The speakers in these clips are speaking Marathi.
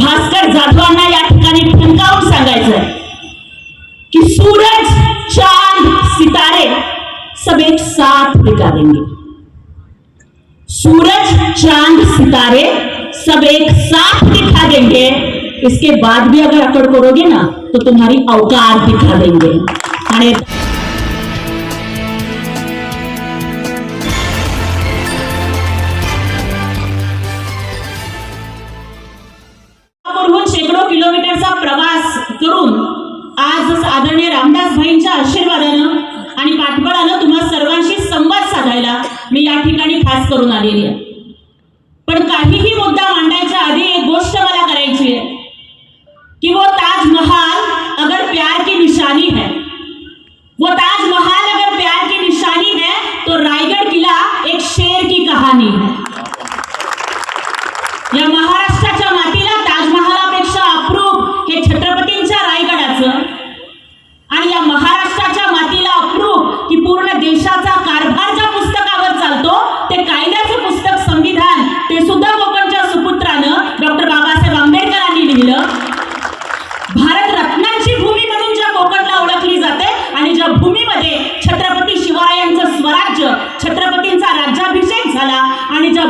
भास्कर जाधवांना या ठिकाणी ठणकावून सांगायचं की सूरज चांद सितारे सब एक साथ निकालेंगे सूरज चांद सितारे सब एक साथ दिखा देंगे इसके बाद भी अगर अकड़ करोगे ना तो तुम्हारी औकात दिखा देंगे सासूबाईंच्या आशीर्वादानं आणि पाठबळानं तुम्हा सर्वांशी संवाद साधायला मी या ठिकाणी खास करून आलेली आहे. पण काहीही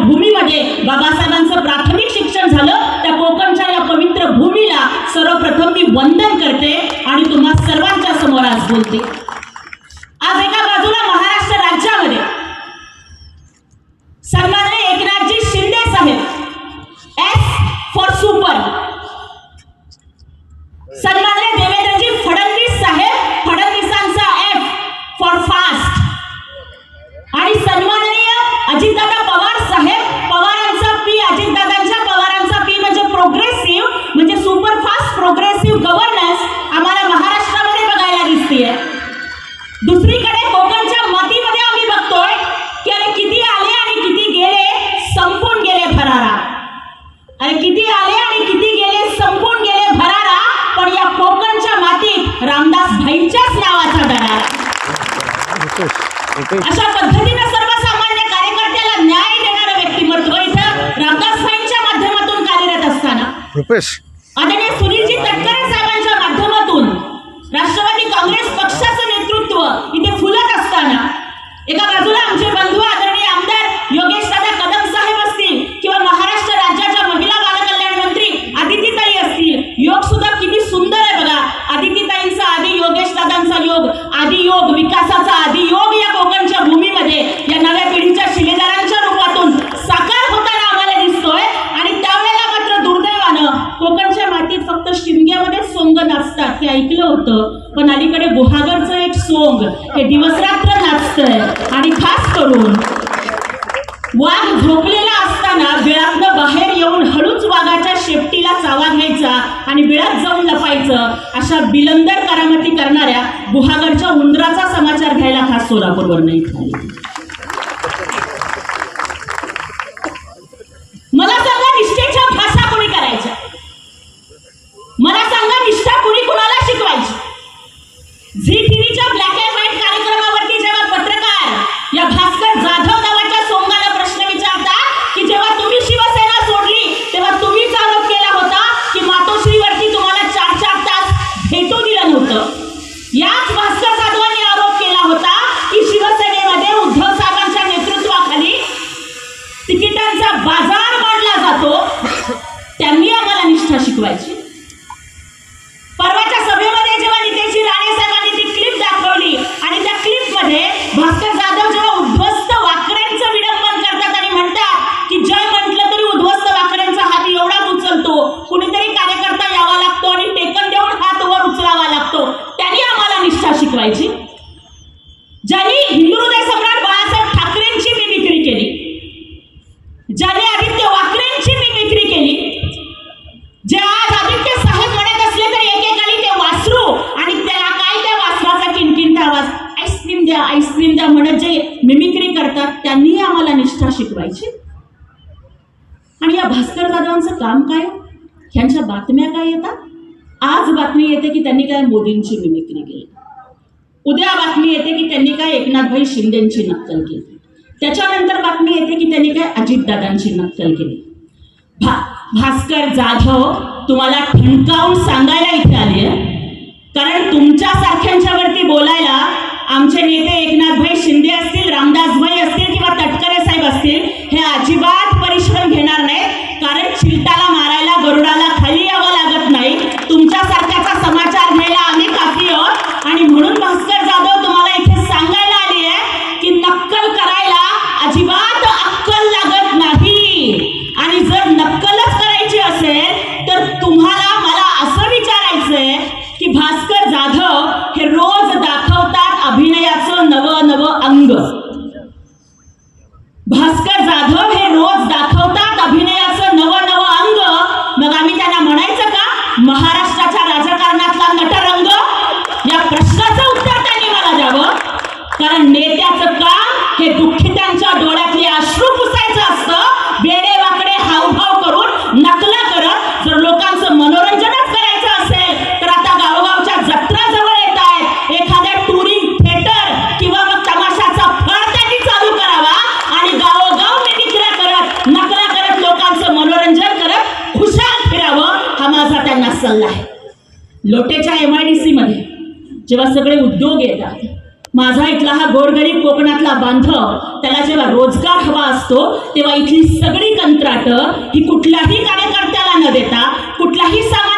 भूमीमध्ये बाबासाहेबांचं प्राथमिक शिक्षण झालं त्या कोकणच्या या पवित्र भूमीला सर्वप्रथम मी वंदन करते आणि तुम्हा सर्वांच्या समोर आज बोलते. अशा पद्धती दिवस रात्र नाचतंय. आणि खास करून वाघ झोपलेला असताना बिळातनं बाहेर येऊन हळूच वाघाच्या शेपटीला चावा घ्यायचा आणि बिळात जाऊन लपायचं अशा बिलंदर करामती करणाऱ्या गुहागडच्या उंदराचा समाचार घ्यायला खास सोलापूरवर नाही करायची ज्यांनी हिंदुहृदय सम्राट बाळासाहेब ठाकरेंची मी विक्री केली. ज्यांनी आदित्य वाकरेंची मी विक्री केली. जे आज आदित्य सहज म्हणत असले तर एकेकाळी ते वासरू आणि त्याला काय त्या वासराचा किणकिणता आवाज आईस्क्रीम द्या आईस्क्रीम द्या म्हणत जे मिमिक्री करतात त्यांनीही आम्हाला निष्ठा शिकवायची. आणि या भास्कर जाधवांचं काम काय? ह्यांच्या बातम्या काय येतात? आज बातमी येते की त्यांनी काय मोदींची मिमिक्री केली. उद्या बातमी येते की त्यांनी काय एकनाथभाई शिंदेंची नक्कल केली. त्याच्यानंतर बातमी येते की त्यांनी काय अजितदादांची नक्कल केली. भा भास्कर जाधव तुम्हाला ठणकावून सांगायला इथे आले कारण तुमच्यासारख्यांच्यावरती बोलायला आमचे नेते एकनाथभाई शिंदे असतील रामदासभाई असतील किंवा तटकरे साहेब असतील हे अजिबात चालला आहे. लोटेच्या एम आय डी मध्ये जेव्हा सगळे उद्योग येतात माझा इथला हा गोरगरीब कोकणातला बांधव त्याला जेव्हा रोजगार हवा असतो तेव्हा इथली सगळी कंत्राटं ही कुठल्याही कार्यकर्त्याला न देता कुठलाही सामान्य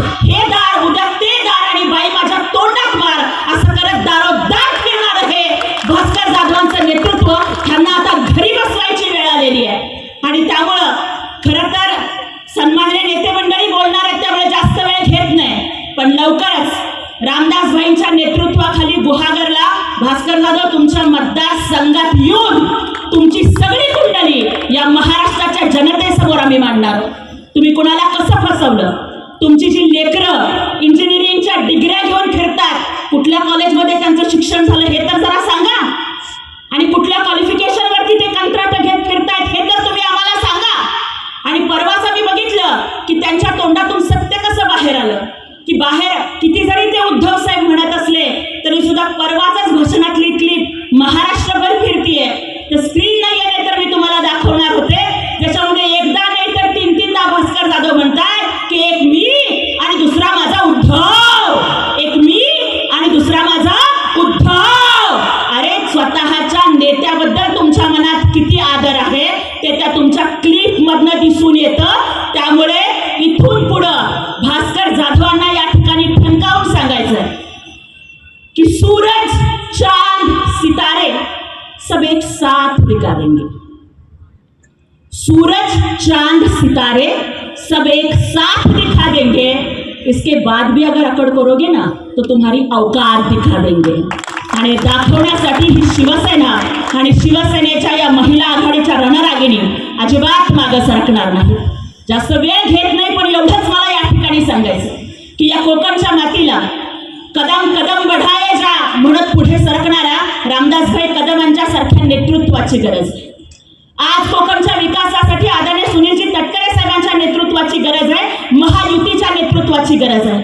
हे दार उद्या ते दार आणि बाई माझ्या तोंडात मार. असं करत दारोदार फिरणार हे भास्कर जाधवांचं नेतृत्व त्यांना आता घरी बसवायची वेळ आलेली आहे. आणि त्यामुळं खरं तर सन्माननीय नेते मंडळी बोलणार आहेत त्यामुळे जास्त वेळ घेत नाही. पण लवकरच रामदास भाईंच्या नेतृत्वाखाली गुहागरला भास्कर जाधव तुमच्या मतदारसंघात येऊन तुमची सगळी कुंडली या महाराष्ट्राच्या जनतेसमोर आम्ही मांडणार आहोत. तुम्ही कुणाला कसं फसवलं? तुमची जी लेकरं इंजिनिअरिंगच्या डिग्र्या घेऊन फिरतात कुठल्या कॉलेजमध्ये त्यांचं शिक्षण आहे. ते त्या तुमच्या क्लिप मधनं दिसून येतं. त्यामुळे इथून पुढं भास्कर जाधवांना या ठिकाणी ठणकावून सांगायचं की सूरज चांद सितारे सब एक साथ दिखा सूरज चांद सितारे सब एक साथ दिखा देंगे इसके बाद भी अगर अकड़ करोगे ना तो तुम्हारी औकात दिखा देंगे. आणि दाखवण्यासाठी ही शिवसेना आणि शिवसेनेच्या या महिला आघाडीच्या रणरागिणी अजिबात मागं सरकणार नाही. जास्त वेळ घेत नाही पण एवढंच मला या ठिकाणी सांगायचं की या कोकणच्या मातीला कदम कदम बढाये जा म्हणत पुढे सरकणाऱ्या रामदासभाई कदमांच्या सारख्या नेतृत्वाची गरज आहे. आज कोकणच्या विकासासाठी आदरणीय सुनीलजी तटकरे साहेबांच्या नेतृत्वाची गरज आहे महायुतीच्या नेतृत्वाची गरज आहे.